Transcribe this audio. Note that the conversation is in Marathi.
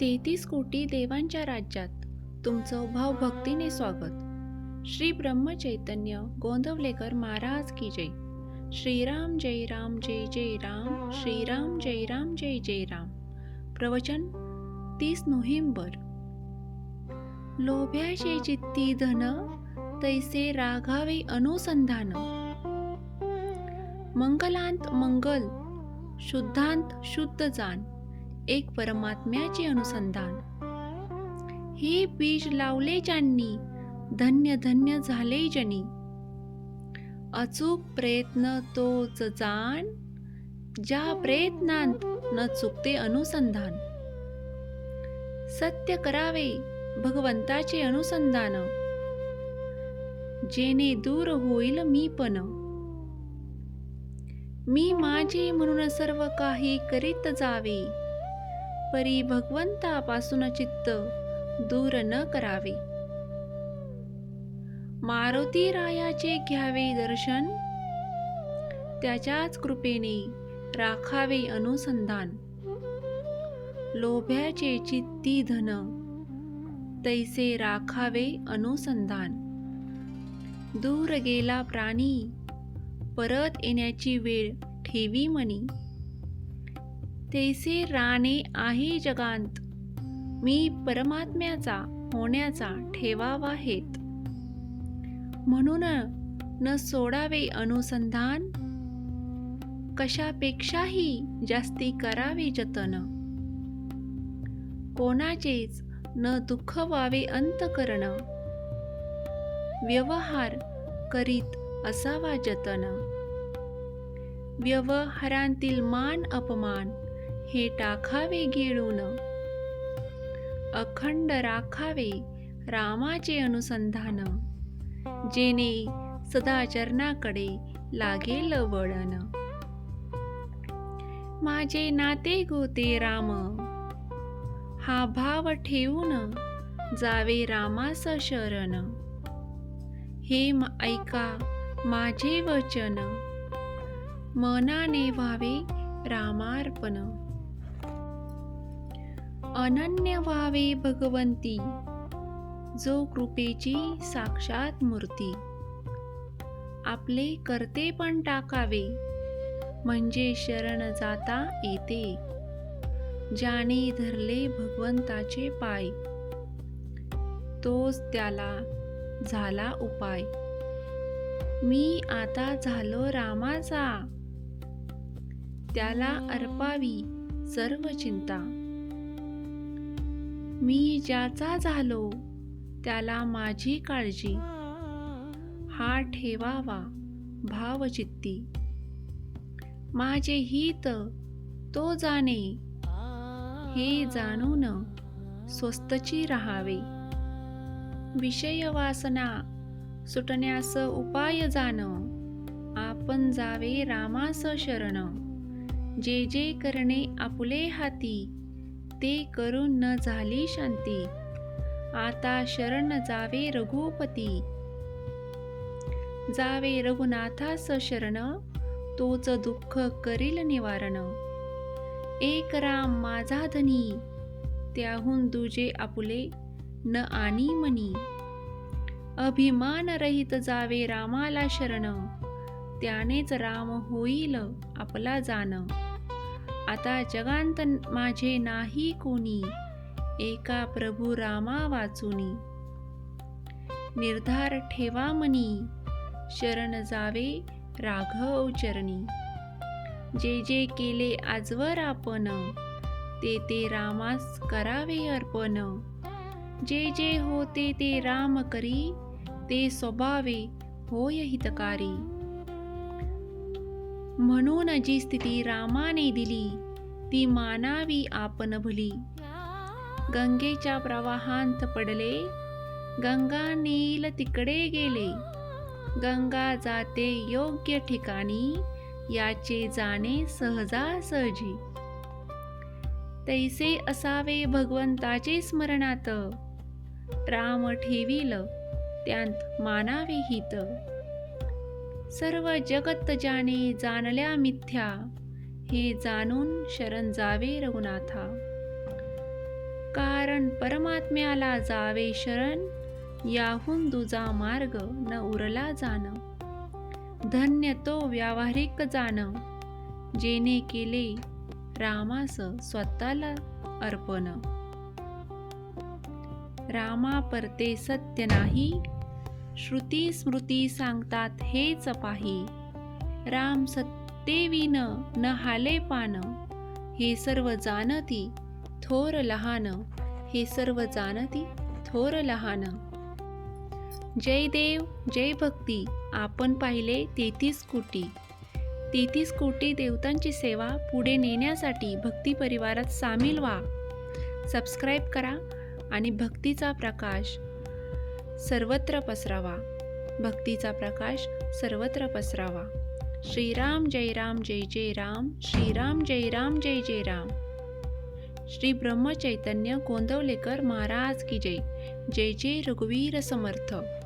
तेहतीस कोटी देवांच्या राज्यात. तुमचं भावभक्तीने स्वागत. श्री ब्रह्मचैतन्य गोंदवलेकर महाराज की जय. श्रीराम जय राम जय जय राम श्रीराम जय राम जय जय राम. प्रवचन तीस नोव्हेंबर. लोभ्याचे चित्ती धन तैसे राघावे अनुसंधान. मंगलांत मंगल शुद्धांत शुद्ध जाण एक परमात्म्याचे अनुसंधान. हे बीज लावले ज्यांनी धन्य धन्य झाले जनी अचूक प्रयत्न तोच जाण ज्या प्रयत्नांत न चुकते अनुसंधान. सत्य करावे भगवंताचे अनुसंधान. जेणे दूर होईल मी पण. मी माझे म्हणून सर्व काही करीत जावे. परी भगवंतापासून चित्त दूर न करावे. मारुती रायाचे घ्यावे दर्शन त्याच्याच कृपेने राखावे अनुसंधान. लोभ्याचे चित्ती धन तैसे राखावे अनुसंधान. दूर गेला प्राणी परत येण्याची वेळ ठेवी मनी. तैसे राणे आहे जगांत. मी परमात्म्याचा होण्याचा ठेवावा हेत. म्हणून न सोडावे अनुसंधान? कशापेक्षाही जास्ती करावे जतन? कोणाचेच न दुःख व्हावे अंतकरण? व्यवहार करीत असावा जतन? व्यवहारांतील मान अपमान हे टाकावे गिळून अखंड राखावे रामाचे अनुसंधान. जेने सदाचरणाकडे लागेल वळण. माझे नाते गोते राम. हा भाव ठेवून जावे रामास शरण. हे म- ऐका माझे वचन. मनाने व्हावे रामार्पण. अनन्य व्हावे भगवंती जो कृपेची साक्षात मूर्ती. आपले करते पण टाकावे म्हणजे शरण जाता येते. ज्याने धरले भगवंताचे पाय तोच त्याला झाला उपाय. मी आता झालो रामाचा. त्याला अर्पावी सर्व चिंता. मी ज्याचा झालो त्याला माझी काळजी. हा ठेवावा भावचित्ती. माझे हित तो जाणे हे जाणून स्वस्तची राहावे. विषय वासना सुटण्यास उपाय जाण आपण जावे रामास शरण. जे जे करणे आपले हाती ते करून न झाली शांती. आता शरण जावे रघुपती. जावे रघुनाथास शरण तोच दुःख करील निवारण. एक राम माझा धनी त्याहून दुजे आपुले न आनी मनी. अभिमान रहित जावे रामाला शरण त्यानेच राम होईल आपला जाण. आता जगांत माझे नाही कोणी एका प्रभू रामा वाचुनी. निर्धार ठेवा मनी शरण जावे राघव चरणी. जे जे केले आजवर आपण ते ते रामास करावे अर्पण. जे जे होते ते राम करी ते स्वभावे होय हितकारी. म्हणून जी स्थिती रामाने दिली ती मानावी आपण भली. गंगेच्या प्रवाहांत पडले गंगा नील तिकडे गेले. गंगा जाते योग्य ठिकाणी याचे जाणे सहजासहजी. तैसे असावे भगवंताचे स्मरणात. राम ठेवील त्यांत मानावे हित. सर्व जगत जाणे जाणल्या मिथ्या हे जाणून शरण जावे रघुनाथा. कारण परमात्म्याला जावे शरण याहून दुजा मार्ग न उरला जाण. धन्य तो व्यावहारिक जाण जेने केले रामास स्वतःला अर्पण. रामा परते सत्य नाही श्रुती स्मृती सांगतात हेच पाही राम सत्तेविन न हाले पान हे सर्व जाणती थोर लहान हे सर्व जाणती थोर लहान. जय देव जय भक्ती आपण पाहिले तेहतीस कोटी. तेहतीस कोटी देवतांची सेवा पुढे नेण्यासाठी भक्ती परिवारात सामील व्हा. सबस्क्राईब करा आणि भक्तीचा प्रकाश सर्वत्र पसरावा. भक्तीचा प्रकाश सर्वत्र पसरावा. श्रीराम जय राम जय जय राम श्रीराम जय राम जय जय राम. श्री ब्रह्मचैतन्य गोंदवलेकर महाराज की जय. जय जय रघुवीर समर्थ.